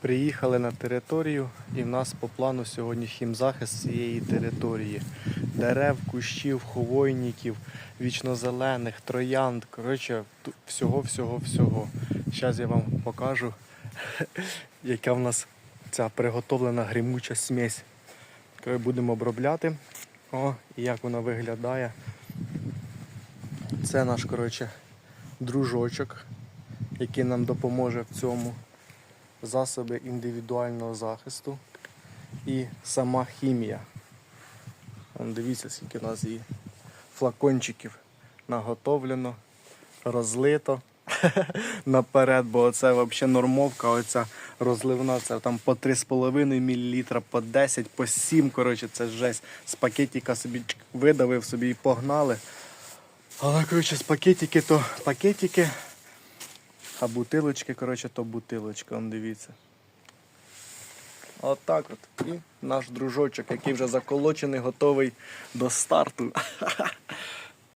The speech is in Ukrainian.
Приїхали на територію і в нас по плану сьогодні хімзахист цієї території. Дерев, кущів, хвойників, вічнозелених, троянд. Коротше, всього, всього, всього. Зараз я вам покажу, яка в нас ця приготовлена гримуча смесь. Будемо обробляти. О, і як вона виглядає. Це наш, коротше, дружочок, який нам допоможе в цьому засоби індивідуального захисту і сама хімія. Дивіться, скільки у нас є флакончиків наготовлено, розлито наперед, бо це взагалі нормовка, оця розливна, це там по 3,5 мл, по 10, по 7, коротше, це жесть. З пакетика собі видавив собі і погнали. Але, коротше, з пакетики то пакетики, а бутилочки, коротше, то бутилочка, он дивіться. От так от. І наш дружочок, який вже заколочений, готовий до старту.